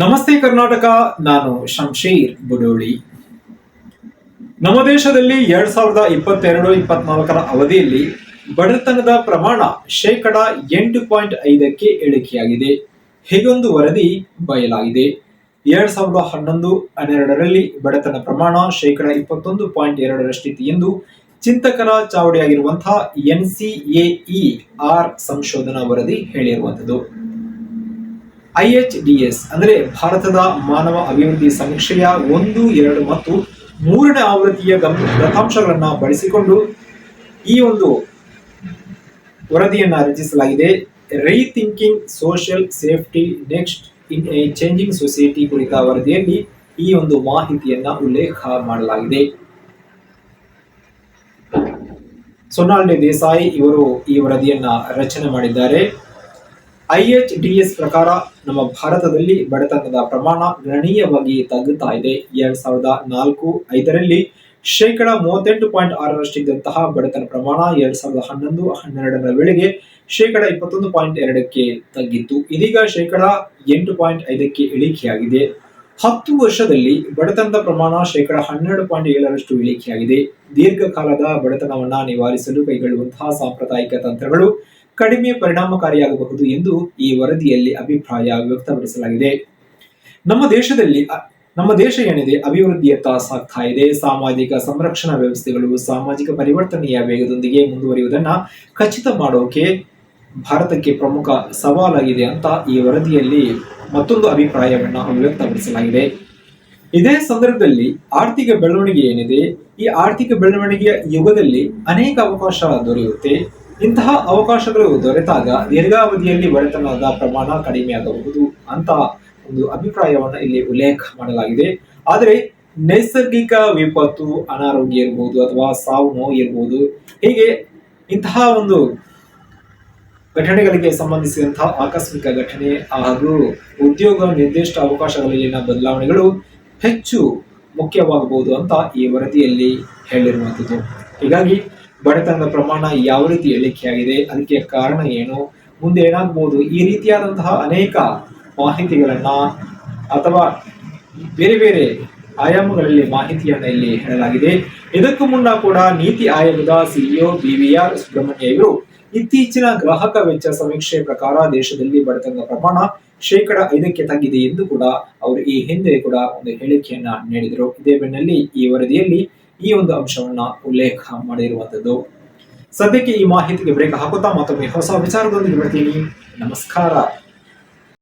ನಮಸ್ತೆ ಕರ್ನಾಟಕ, ನಾನು ಶಂಶೀರ್ ಬುಡೋಳಿ. ನಮ್ಮ ದೇಶದಲ್ಲಿ ಎರಡ್ ಸಾವಿರದ ಇಪ್ಪತ್ತೆರಡು, ಇಪ್ಪತ್ನಾಲ್ಕರ ಅವಧಿಯಲ್ಲಿ ಬಡತನದ ಪ್ರಮಾಣ ಶೇಕಡ ಎಂಟು ಪಾಯಿಂಟ್ ಐದಕ್ಕೆ ಇಳಿಕೆಯಾಗಿದೆ ಹೀಗೊಂದು ವರದಿ ಬಯಲಾಗಿದೆ. ಎರಡ್ ಸಾವಿರದ ಹನ್ನೊಂದು, ಹನ್ನೆರಡರಲ್ಲಿ ಬಡತನ ಪ್ರಮಾಣ ಶೇಕಡ ಇಪ್ಪತ್ತೊಂದು ಪಾಯಿಂಟ್ ಎರಡರಷ್ಟಿತ್ತು ಎಂದು ಚಿಂತಕರ ಚಾವಡಿಯಾಗಿರುವಂತಹ ಎಇ ಆರ್ ಸಂಶೋಧನಾ ವರದಿ ಹೇಳಿರುವಂಥದ್ದು. ಐಎಚ್ಡಿಎಸ್ ಅಂದರೆ ಭಾರತದ ಮಾನವ ಅಭಿವೃದ್ಧಿ ಸಮೀಕ್ಷೆಯ ಒಂದು, ಎರಡು ಮತ್ತು ಮೂರನೇ ಆವೃತ್ತಿಯ ಗಮ್ ದತ್ತಾಂಶಗಳನ್ನ ಬಳಸಿಕೊಂಡು ಈ ಒಂದು ವರದಿಯನ್ನು ರಚಿಸಲಾಗಿದೆ. Rethinking social safety nets in a changing society ಕುರಿತ ವರದಿಯಲ್ಲಿ ಈ ಒಂದು ಮಾಹಿತಿಯನ್ನ ಉಲ್ಲೇಖ ಮಾಡಲಾಗಿದೆ. ಸೊನಾಲ್ಡೆ ದೇಸಾಯಿ ಇವರು ಈ ವರದಿಯನ್ನ ರಚನೆ ಮಾಡಿದ್ದಾರೆ. ಐಎಚ್ಡಿಎಸ್ ಪ್ರಕಾರ ನಮ್ಮ ಭಾರತದಲ್ಲಿ ಬಡತನದ ಪ್ರಮಾಣ ಗಣನೀಯವಾಗಿ ತಗ್ಗುತ್ತಾ ಇದೆ. ಎರಡ್ ಸಾವಿರದ ನಾಲ್ಕು ಐದರಲ್ಲಿ ಶೇಕಡ ಮೂವತ್ತೆಂಟು ಪಾಯಿಂಟ್ ಆರರಷ್ಟಿದ್ದಂತಹ ಬಡತನ ಪ್ರಮಾಣ ಎರಡ್ ಸಾವಿರದ ಹನ್ನೊಂದು, ಹನ್ನೆರಡರ ವೇಳೆಗೆ ಶೇಕಡ ಇಪ್ಪತ್ತೊಂದು ಪಾಯಿಂಟ್ ಎರಡಕ್ಕೆ ತಗ್ಗಿತ್ತು. ಇದೀಗ ಶೇಕಡ ಎಂಟು ಪಾಯಿಂಟ್ ಐದಕ್ಕೆ ಇಳಿಕೆಯಾಗಿದೆ. ಹತ್ತು ವರ್ಷದಲ್ಲಿ ಬಡತನದ ಪ್ರಮಾಣ ಶೇಕಡ ಹನ್ನೆರಡು ಪಾಯಿಂಟ್ ಏಳರಷ್ಟು ಇಳಿಕೆಯಾಗಿದೆ. ದೀರ್ಘಕಾಲದ ಬಡತನವನ್ನ ನಿವಾರಿಸಲು ಕೈಗೊಳ್ಳುವಂತಹ ಸಾಂಪ್ರದಾಯಿಕ ತಂತ್ರಗಳು ಕಡಿಮೆ ಪರಿಣಾಮಕಾರಿಯಾಗಬಹುದು ಎಂದು ಈ ವರದಿಯಲ್ಲಿ ಅಭಿಪ್ರಾಯ ವ್ಯಕ್ತಪಡಿಸಲಾಗಿದೆ. ನಮ್ಮ ದೇಶದಲ್ಲಿ, ನಮ್ಮ ದೇಶ ಏನಿದೆ ಅಭಿವೃದ್ಧಿಯತ್ತ ಸಾಗ್ತಾ ಇದೆ. ಸಾಮಾಜಿಕ ಸಂರಕ್ಷಣಾ ವ್ಯವಸ್ಥೆಗಳು ಸಾಮಾಜಿಕ ಪರಿವರ್ತನೆಯ ವೇಗದೊಂದಿಗೆ ಮುಂದುವರಿಯುವುದನ್ನು ಖಚಿತ ಮಾಡೋಕೆ ಭಾರತಕ್ಕೆ ಪ್ರಮುಖ ಸವಾಲಾಗಿದೆ ಅಂತ ಈ ವರದಿಯಲ್ಲಿ ಮತ್ತೊಂದು ಅಭಿಪ್ರಾಯವನ್ನು ವ್ಯಕ್ತಪಡಿಸಲಾಗಿದೆ. ಇದೇ ಸಂದರ್ಭದಲ್ಲಿ ಆರ್ಥಿಕ ಬೆಳವಣಿಗೆ ಏನಿದೆ? ಈ ಆರ್ಥಿಕ ಬೆಳವಣಿಗೆಯ ಯುಗದಲ್ಲಿ ಅನೇಕ ಅವಕಾಶ ದೊರೆಯುತ್ತೆ. ಇಂತಹ ಅವಕಾಶಗಳು ದೊರೆತಾಗ ದೀರ್ಘಾವಧಿಯಲ್ಲಿ ಬಡತನದ ಪ್ರಮಾಣ ಕಡಿಮೆಯಾಗಬಹುದು ಅಂತ ಒಂದು ಅಭಿಪ್ರಾಯವನ್ನು ಇಲ್ಲಿ ಉಲ್ಲೇಖ ಮಾಡಲಾಗಿದೆ. ಆದರೆ ನೈಸರ್ಗಿಕ ವಿಪತ್ತು, ಅನಾರೋಗ್ಯ ಇರಬಹುದು ಅಥವಾ ಸಾವು ನೋವು ಇರಬಹುದು ಹೀಗೆ ಇಂತಹ ಒಂದು ಘಟನೆಗಳಿಗೆ ಸಂಬಂಧಿಸಿದಂತಹ ಆಕಸ್ಮಿಕ ಘಟನೆ ಹಾಗೂ ಉದ್ಯೋಗ ನಿರ್ದಿಷ್ಟ ಅವಕಾಶಗಳಲ್ಲಿನ ಬದಲಾವಣೆಗಳು ಹೆಚ್ಚು ಮುಖ್ಯವಾಗಬಹುದು ಅಂತ ಈ ವರದಿಯಲ್ಲಿ ಹೇಳಿರುವಂಥದ್ದು. ಹೀಗಾಗಿ ಬಡತನದ ಪ್ರಮಾಣ ಯಾವ ರೀತಿ ಇಳಿಕೆಯಾಗಿದೆ ಅದಕ್ಕೆ ಕಾರಣ ಏನು? ಮುಂದೆ ಏನಾಗಬಹುದು ಈ ರೀತಿಯಾದಂತಹ ಅನೇಕ ಮಾಹಿತಿಗಳನ್ನ ಅಥವಾ ಬೇರೆ ಬೇರೆ ಆಯಾಮಗಳಲ್ಲಿ ಮಾಹಿತಿಯನ್ನ ಇಲ್ಲಿ ಹೇಳಲಾಗಿದೆ. ಇದಕ್ಕೂ ಮುನ್ನ ಕೂಡ ನೀತಿ ಆಯೋಗದ ಸಿಇಒ ಬಿವಿಆರ್ ಸುಬ್ರಹ್ಮಣ್ಯ ಇವರು ಇತ್ತೀಚಿನ ಗ್ರಾಹಕ ವೆಚ್ಚ ಸಮೀಕ್ಷೆ ಪ್ರಕಾರ ದೇಶದಲ್ಲಿ ಬಡತನದ ಪ್ರಮಾಣ ಶೇಕಡ ಐದಕ್ಕೆ ತಗ್ಗಿದೆ ಎಂದು ಕೂಡ ಅವರು ಈ ಹಿಂದೆ ಕೂಡ ಒಂದು ಹೇಳಿಕೆಯನ್ನ ನೀಡಿದರು. ಇದೇ ಬೆನ್ನಲ್ಲಿ ಈ ವರದಿಯಲ್ಲಿ ಈ ಒಂದು ಅಂಶವನ್ನ ಉಲ್ಲೇಖ ಮಾಡಿರುವಂತದ್ದು. ಸದ್ಯಕ್ಕೆ ಈ ಮಾಹಿತಿಗೆ ಬ್ರೇಕ್ ಹಾಕುತ್ತಾ ಮತ್ತೊಮ್ಮೆ ಹೊಸ ವಿಚಾರದೊಂದಿಗೆ ಬರ್ತೀನಿ. ನಮಸ್ಕಾರ.